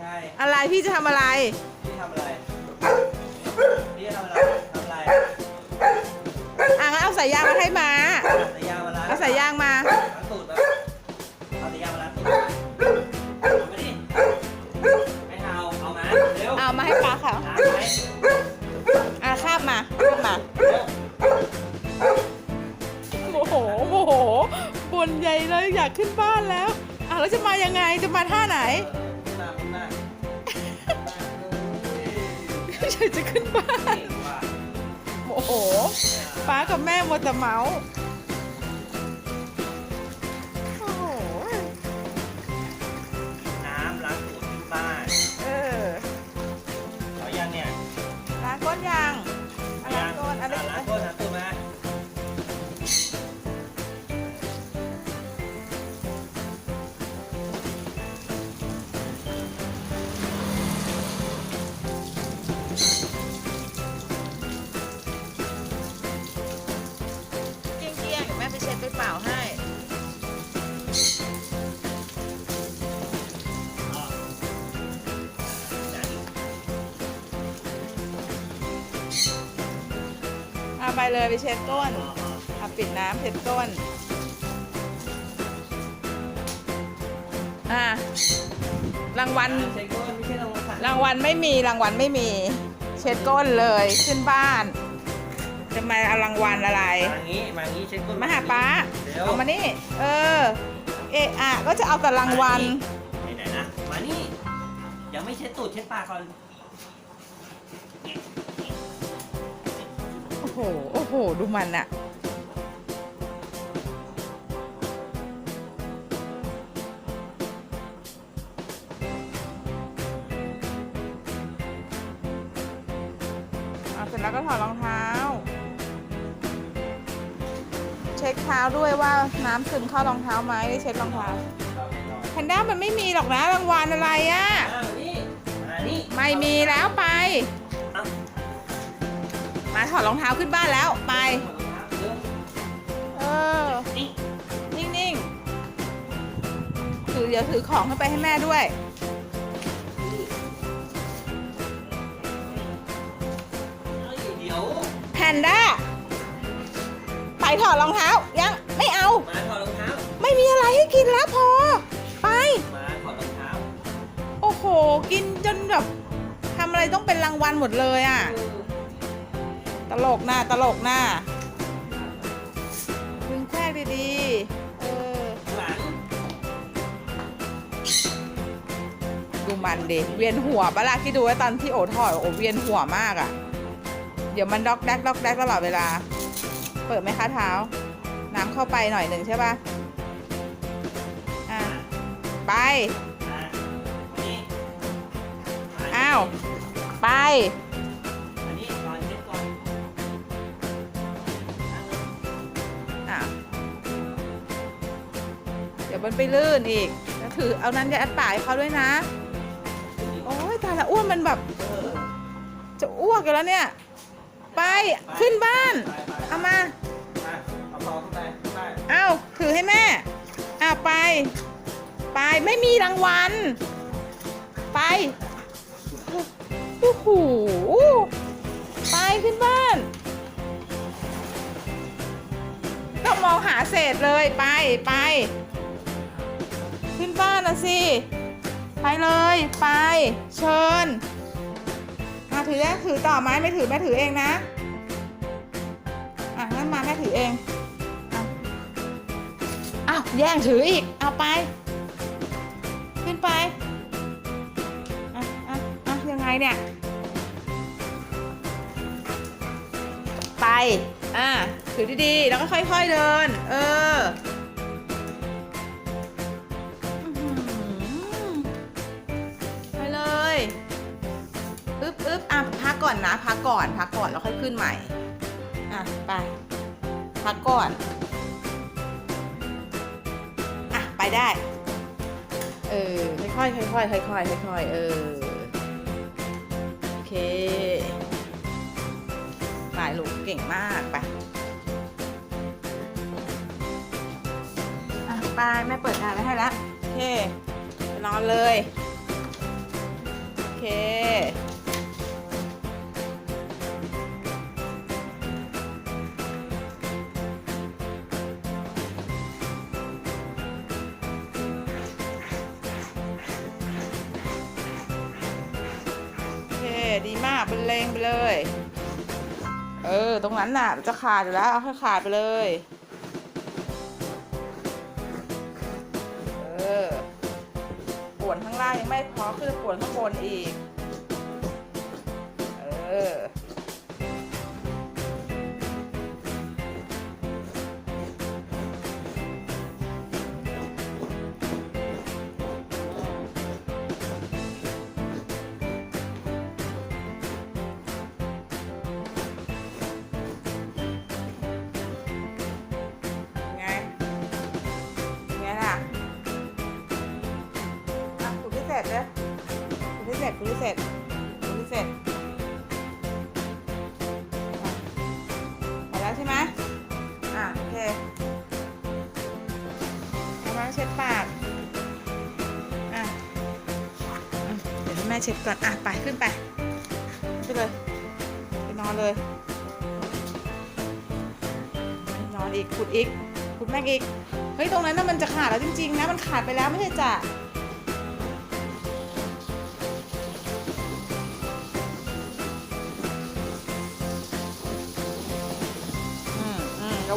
ใช่อะไรพี่จะทำอะไร พี่ทำอะไร พี่จะทำอะไรทำอะไรอะงั้นเอาสายยางมาให้มาเอาสายยางมาล้างเอาสายยางมา ล้างตูดมาเอาสายยางมาล้างตูดเอามาดิไม่เอา เอามา เร็วเอามาให้ป้าค่ะ ล้างไหมอะคาบมาคาบมา เร็วโมโหโมโหบนใหญ่เลยอยากขึ้นบ้านแล้ว อะแล้วจะมายังไงจะมาท่าไหน เออ เฉยจะขึ้นบ้าน โอ้โมโหป้ากับแม่มัวแต่เมาส์ ไปเลยไปเช็ดก้นเอาปิดน้ำเช็ดก้น อะรางวัลใช้ก้นไม่ใช่รางวัลรางวัลไม่มีรางวัลไม่มี เช็ดก้นเลยขึ้นบ้านจะมาเอารางวัลอะไร มางี้มางี้ใช้ก้นมาหาป้าเร็วเอามานี่ เออ เอะอะก็จะเอาแต่รางวัลไหนไหนๆนะ มานี่ยังไม่เช็ดตูดเช็ดปากก่อน โอ้โห โอ้โห ดูมันอะเอาเสร็จแล้วก็ถอดรองเท้า เช็คเท้าด้วยว่าน้ำซึมเข้ารองเท้าไหมได้เช็ดรองเท้าแพนด้ามันไม่มีหรอกนะรางวัลอะไรอะอ้าวนี่มานี่ ไม่มีแล้วไปเอ้ามา ถอดรองเท้าขึ้นบ้านแล้ว ไปเร็วเออนี่นิ่งๆ ถือเดี๋ยวถือของขึ้นไปให้แม่ด้วยเอ้ยเดี๋ยวแพนด้า ไปถอดรองเท้า ยัง ไม่เอามาถอดรองเท้าไม่มีอะไรให้กินแล้วพอ ไปมาถอดรองเท้าโอ้โห กินจนแบบทำอะไรต้องเป็นรางวัลหมดเลยอะ ตลกหน้าตลกหน้าดึงแควกดีๆเออหลังดูมันดิเวียนหัวปะล่ะที่ดูไว้ตอนที่โอถอดโอเวียนหัวมากอะ่ะ เดี๋ยวมันด็อกแดกด็อกแดกตลอดเวลา เปิดไหมคะเท้า น้ำเข้าไปหน่อยหนึ่งใช่ปะอะไปมานี่มาอ้าวไป มันไปลื่นอีกแล้วถือเอานั้นยัดปากให้เขาด้วยนะ โอ้ยตายละอ้วนมันแบบ จะอ้วกกันแล้วเนี่ย ไปขึ้นบ้าน เอามา เอาพอขึ้นไปขึ้นไปเอาถือให้แม่เอาไป ไปไม่มีรางวัล ไป โอ้โห ไปขึ้นบ้าน ต้องมองหาเศษเลยไปไป บ้านนะสิ ไปเลย ไปเชิญมาถือได้ถือต่อไหมไม่ถือแม่ถือเองนะอะงั้นมาแม่ถือเองอ้าวแย่งถืออีกเอาไป ขึ้นไปอะอะอะยังไงเนี่ย ไป อะถือดีๆ แล้วก็ค่อยๆเดิน เออ อึ๊บอึ๊บอะพักก่อนนะ พักก่อน พักก่อนแล้วค่อยขึ้นใหม่ อะ ไป พักก่อน อะ ไปได้ เออ ค่อยๆค่อยๆค่อยๆค่อยๆเออ โอเค ไปลูกเก่งมาก ไปอะไปแม่เปิดงานไว้ให้แล้วโอเคไปนอนเลยดีมาก เป็นเลงไปเลย เออ ตรงนั้นน่ะจะขาดอยู่แล้วเอาให้ขาดไปเลย เออปวดข้างล่างยังไม่พอคือปวดข้างบนอีก เออ คุณพิเศษเลยคุณพิเศษคุณพิเศษคุณพิเศษอะหมดแล้วใช่ไหมอะโอเคเอามาเช็ดปากอะเดี๋ยวให้แม่เช็ดก่อนอะไปขึ้นไปไปเลยไปนอนเลยนอนอีกขุดอีกขุดแม่งอีกเฮ้ยตรงนั้นน่ะมันจะขาดแล้วจริงๆนะมันขาดไปแล้วไม่ใช่จ้ะ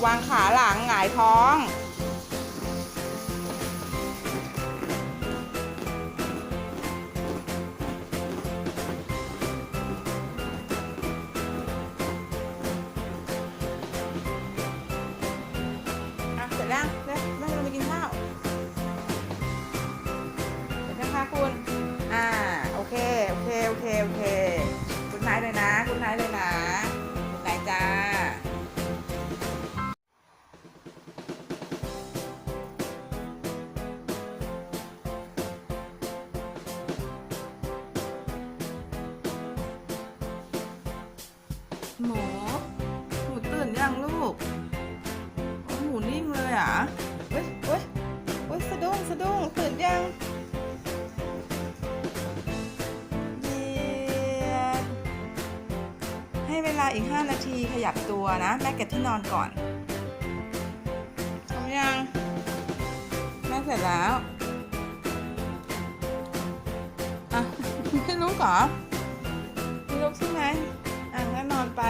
ระวังขาหลังหงายท้อง หมอหนูตื่นยังลูกหมูนิ่งเลยอะเว้ยเว้ยเว้ยสะดุ้งสะดุ้งตื่นยังเยียดให้เวลาอีก 5 นาทีขยับตัวนะ แม่เก็บที่นอนก่อนทำยังแม่เสร็จแล้วอะไม่ลุกเหรอไม่ลุกใช่ไหม นอนไป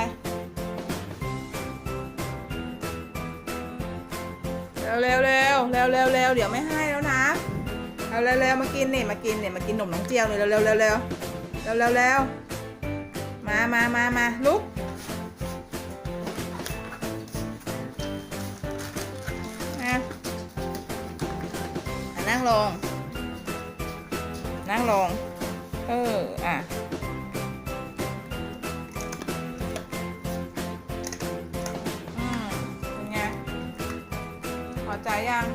เร็วเร็วเร็วเร็วเร็วเร็วเดี๋ยวไม่ให้แล้วนะเอาเร็วเร็วมากินเนี่ยมากินเนี่ยมากินขนมน้องเจียวเลยเร็วเร็วเร็วเร็วเร็วเร็วมามามามาลุกมาอะนั่งลง นั่งลง เออ อะ ใจยัง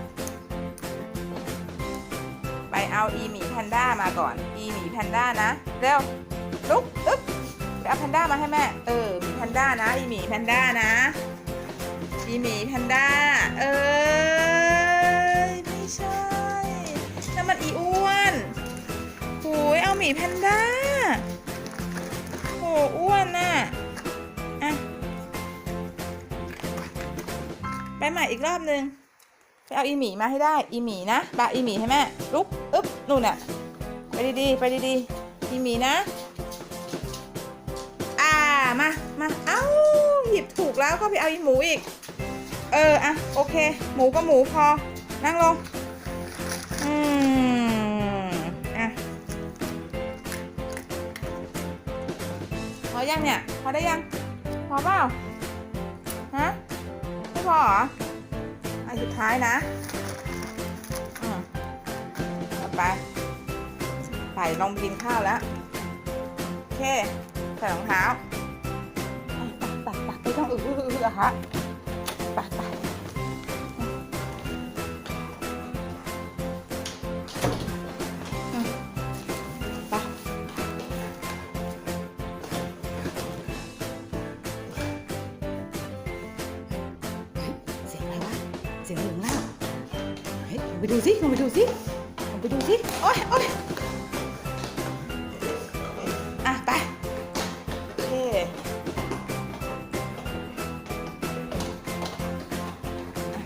ไปเอาอีหมีแพนด้ามาก่อน อีหมีแพนด้านะ เร็ว ลุกอึ๊บไปเอาแพนด้ามาให้แม่ เออมีแพนด้านะ อีหมีแพนด้านะ อีหมีแพนด้า เอ้ยไม่ใช่นั่นมันอีอ้วนโอ้ยเอาหมีแพนด้าโหอ้วนน่ะอะไปใหม่อีกรอบนึง ไปเอาอีหมีมาให้ได้อีหมีนะบาอีหมีให้แม่ลุกอึ๊บนู่นน่ะไปดีๆไปดีๆอีหมีนะอ่ามามาเอ้าหยิบถูกแล้วก็ไปเอาอีหมูอีก เอออะโอเค หมูก็หมูพอนั่งลงอืมอะพอยังเนี่ยพอได้ยังพอเปล่าฮะไม่พอเหรอ นสุดท้ายนะอืมต่อไปไปลองกินข้าวแล้ว โอเค ใส่รองเท้าไปไปไปไม่ต้องอื้ออื้อฮะ เสียงหลงล่างเฮ้ยลงไปดูสิลงไปดูสิลงไปดูสิโอ๊ยโอ๊ยอะไปโอเค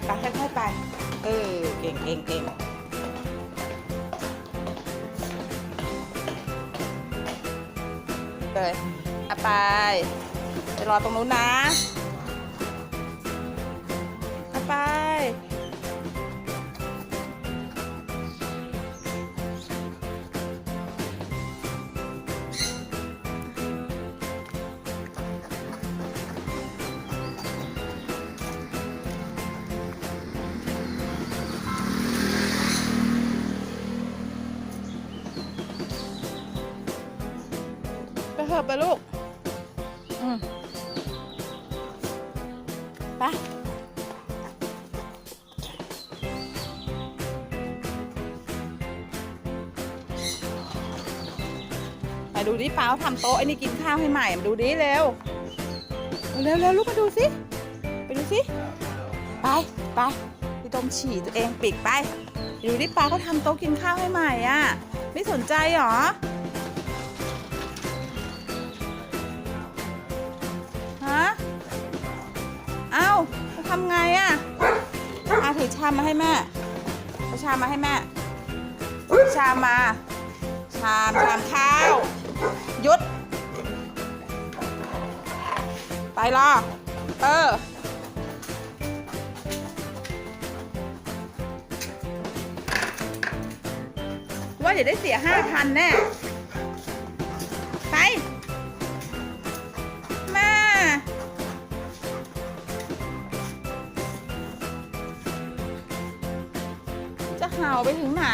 อะไปค่อยๆไป เออ เก่งเก่งเก่งเตยอะไปไปรอตรงนู้นนะ อะไปลูกไปมาดูดิป้าเขาทำโต๊ะไอ้นี่กินข้าวให้ใหม่มาดูดิเร็วเร็วเร็วลูกมาดูสิไปดูสิไปไปพี่ต้มฉี่ตัวเองปีกไปไปดูดิป้าเขาทำโต๊ะกินข้าวให้ใหม่อะ ไม่สนใจหรอำไงอะอาถือชามมาให้แม่เอาชามมาให้แม่ ชามมา ชามชามข้าวหยุด ไปรอ เออ ว่าเดี๋ยวได้เสียห้าพันแน่ ไปถึงไหน